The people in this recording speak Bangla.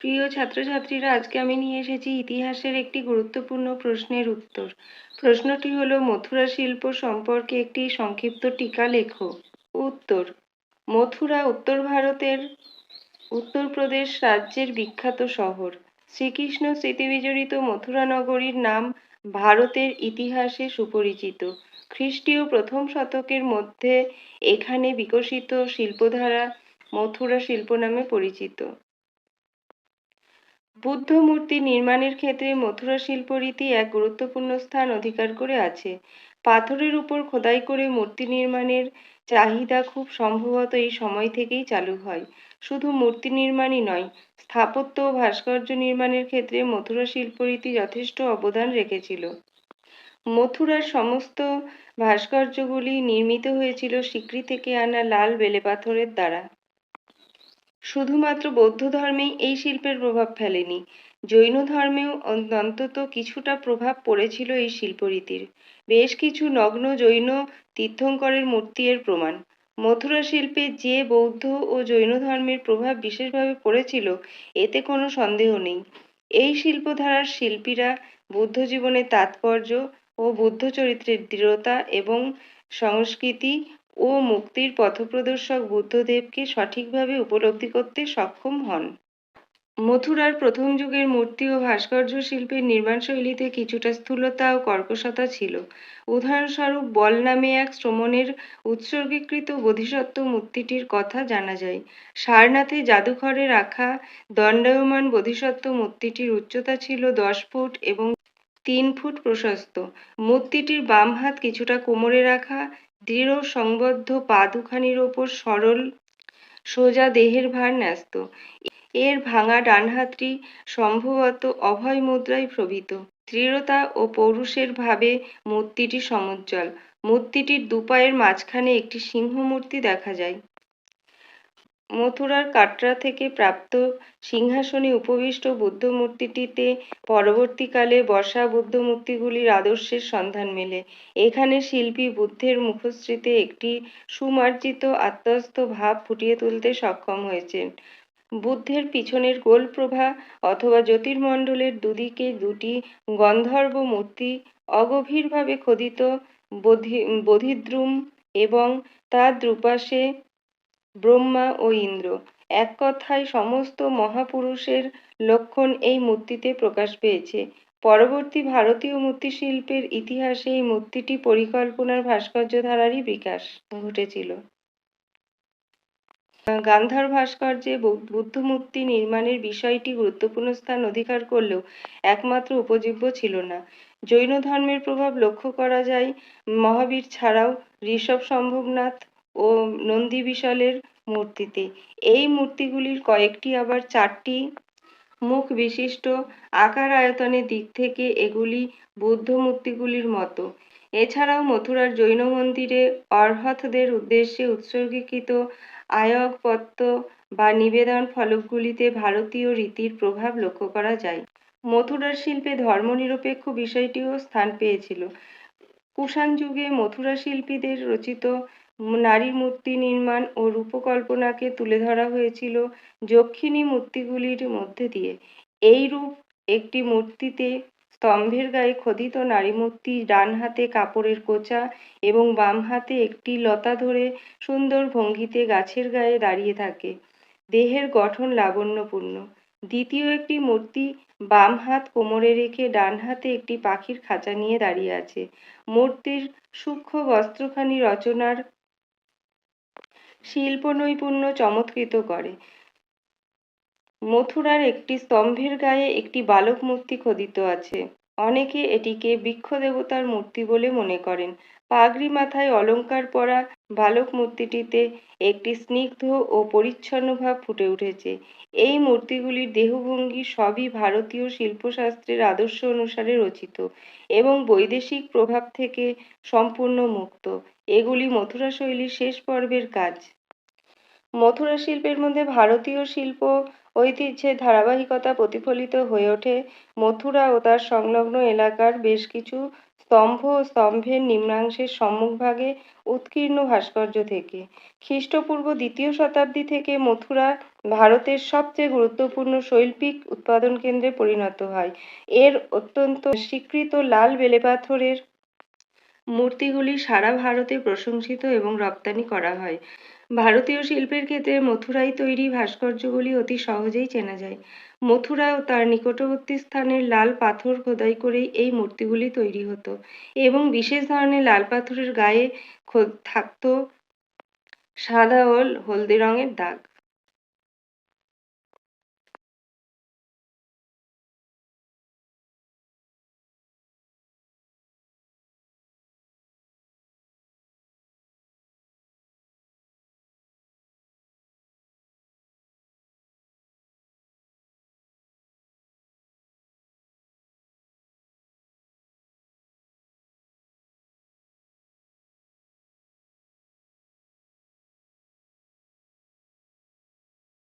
প্রিয় ছাত্রছাত্রীরা, আজকে আমি নিয়ে এসেছি ইতিহাসের একটি গুরুত্বপূর্ণ প্রশ্নের উত্তর। প্রশ্নটি হলো, মথুরা শিল্প সম্পর্কে একটি সংক্ষিপ্ত টিকা লেখো। উত্তর, মথুরা উত্তর ভারতের উত্তরপ্রদেশ রাজ্যের বিখ্যাত শহর। শ্রীকৃষ্ণ স্মৃতিবিজড়িত মথুরা নগরীর নাম ভারতের ইতিহাসে সুপরিচিত। খ্রিস্টীয় প্রথম শতকের মধ্যে এখানে বিকশিত শিল্পধারা মথুরা শিল্প নামে পরিচিত। বুদ্ধ মূর্তি নির্মাণের ক্ষেত্রে মথুরা শিল্পরীতি এক গুরুত্বপূর্ণ স্থান অধিকার করে আছে। পাথরের উপর খোদাই করে মূর্তি নির্মাণের চাহিদা খুব সম্ভবত এই সময় থেকেই চালু হয়। শুধু মূর্তি নির্মাণই নয়, স্থাপত্য ও ভাস্কর্য নির্মাণের ক্ষেত্রে মথুরা শিল্পরীতি যথেষ্ট অবদান রেখেছিল। মথুরার সমস্ত ভাস্কর্যগুলি নির্মিত হয়েছিল সিকরি থেকে আনা লাল বেলেপাথরের দ্বারা। শুধুমাত্র বৌদ্ধ ধর্মেই এই শিল্পের প্রভাব ফেলেনি। জৈন ধর্মেও অন্তত কিছুটা প্রভাব পড়েছিল এই শিল্পরীতির। বেশ কিছু নগ্ন জৈন তীর্থঙ্করের মূর্তি এর প্রমাণ। মথুরা শিল্পে যে বৌদ্ধ ও জৈন ধর্মের প্রভাব বিশেষভাবে পড়েছিল, এতে কোনো সন্দেহ নেই। এই শিল্পধারার শিল্পীরা বুদ্ধ জীবনের তাৎপর্য ও বুদ্ধ চরিত্রের দৃঢ়তা এবং সংস্কৃতি ও মুক্তির পথপ্রদর্শক বুদ্ধদেবকে সঠিকভাবে উপলব্ধি করতে সক্ষম হন। মথুরার প্রথম যুগের মূর্তি ও ভাস্কর্য শিল্পের নির্মাণশৈলীতে কিছুটা স্থূলতা ও কর্কশতা ছিল। উদাহরণস্বরূপ, বল নামে এক শ্রমণের উৎসর্গীকৃত বোধিসত্ত্ব মূর্তিটির কথা জানা যায়। সারনাথে জাদুঘরে রাখা দণ্ডায়মান বোধিসত্ত্ব মূর্তিটির উচ্চতা ছিল দশ ফুট এবং তিন ফুট প্রশস্ত। মূর্তিটির বাম হাত কিছুটা কোমরে রাখা দৃঢ় সংবদ্ধ পা দুখানির ওপর সরল সোজা দেহের ভার ন্যস্ত। এর ভাঙা ডান হাতটি সম্ভবত অভয় মুদ্রায় প্রভৃত। দৃঢ়তা ও পৌরুষের ভাবে মূর্তিটি সমুজ্জ্বল। মূর্তিটির দুপায়ের মাঝখানে একটি সিংহ মূর্তি দেখা যায়। মথুরার কাটরা থেকে প্রাপ্ত সিংহাসনে উপবিষ্ট বুদ্ধ মূর্তিটিতে পরবর্তীকালে বসা বুদ্ধ মূর্তিগুলির আদর্শের সন্ধান মেলে। এখানে শিল্পী বুদ্ধের মুখশ্রীতে একটি সুমার্জিত আত্মস্থ ভাব ফুটিয়ে তুলতে সক্ষম হয়েছেন। বুদ্ধের পিছনের গোল প্রভা অথবা জ্যোতির্মণ্ডলের দুদিকে দুটি গন্ধর্ব মূর্তি অগভীরভাবে খোদিত বোধিদ্রুম এবং তার দুপাশে ব্রহ্মা ও ইন্দ্র। এক কথায় সমস্ত মহাপুরুষের লক্ষণ এই মূর্তিতে প্রকাশ পেয়েছে। পরবর্তী ভারতীয় মূর্তিশিল্পের ইতিহাসে এই মূর্তিটি পরিকল্পনার ভাস্কর্য ধারারই বিকাশ ঘটেছিল। গান্ধার ভাস্কর্যে বুদ্ধ মূর্তি নির্মাণের বিষয়টি গুরুত্বপূর্ণ স্থান অধিকার করলেও একমাত্র উপজীব্য ছিল না। জৈন ধর্মের প্রভাব লক্ষ্য করা যায় মহাবীর ছাড়াও ঋষভ সম্ভবনাথ ও নন্দী বিশালের মূর্তিতে। এই মূর্তিগুলির কয়েকটি আবার চারটি মুখ বিশিষ্ট আকার আয়তনের দিক থেকে এগুলি বুদ্ধ মূর্তিগুলির মতো। এছাড়াও মথুরার জৈন মন্দিরে অর্হতদের উদ্দেশ্যে উৎসর্গীকৃত আয়কপত্র বা নিবেদন ফলকগুলিতে ভারতীয় রীতির প্রভাব লক্ষ্য করা যায়। মথুরার শিল্পে ধর্মনিরপেক্ষ বিষয়টিও স্থান পেয়েছিল। কুষাণ যুগে মথুরা শিল্পীদের রচিত নারী মূর্তি নির্মাণ ও রূপকল্পনাকে তুলে ধরা হয়েছিল যক্ষিণী মূর্তিগুলির মধ্যে দিয়ে। এই রূপ একটি মূর্তিতে স্তম্ভের গায়ে খোদিত নারী মূর্তি, ডান হাতে কাপড়ের কোচা এবং বাম হাতে একটি লতা ধরে সুন্দর ভঙ্গিতে গাছের গায়ে দাঁড়িয়ে থাকে। দেহের গঠন লাবণ্যপূর্ণ। দ্বিতীয় একটি মূর্তি বাম হাত কোমরে রেখে ডান হাতে একটি পাখির খাঁচা নিয়ে দাঁড়িয়ে আছে। মূর্তির সূক্ষ্ম বস্ত্রখানি রচনার শিল্প নৈপুণ্য চমৎকৃত করে। মথুরার একটি স্তম্ভের গায়ে একটি বালক মূর্তি খোদিত আছে। অনেকে এটিকে বৃক্ষ দেবতার মূর্তি বলে মনে করেন। পাগড়ি মাথায় অলঙ্কার পরা বালক মূর্তিটিতে একটি স্নিগ্ধ ও পরিচ্ছন্ন ভাব ফুটে উঠেছে। এই মূর্তিগুলির দেহভঙ্গি সবই ভারতীয় শিল্পশাস্ত্রের আদর্শ অনুসারে রচিত এবং বৈদেশিক প্রভাব থেকে সম্পূর্ণ মুক্ত। এগুলি মথুরা শৈলীর শেষ পর্বের কাজ। মথুরা শিল্পের মধ্যে ভারতীয় শিল্প ঐতিহ্যের ধারাবাহিকতা প্রতিফলিত হয়ে ওঠে। মথুরা ও তার সংলগ্ন এলাকার বেশ কিছু স্তম্ভ ও স্তম্ভের নিম্নাংশের সম্মুখভাগে উৎকীর্ণ ভাস্কর্য থেকে। খ্রিস্টপূর্ব দ্বিতীয় শতাব্দী থেকে মথুরা ভারতের সবচেয়ে গুরুত্বপূর্ণ শৈল্পিক উৎপাদন কেন্দ্রে পরিণত হয়। এর অত্যন্ত স্বীকৃত লাল বেলেপাথরের মূর্তিগুলি সারা ভারতে প্রশংসিত এবং রপ্তানি করা হয়। ভারতীয় শিল্পের ক্ষেত্রে মথুরায় তৈরি ভাস্কর্যগুলি অতি সহজেই চেনা যায়। মথুরা ও তার নিকটবর্তী স্থানের লাল পাথর খোদাই করেই এই মূর্তিগুলি তৈরি হতো এবং বিশেষ ধরনের লাল পাথরের গায়ে থাকতো সাদা ও হলদে রঙের দাগ।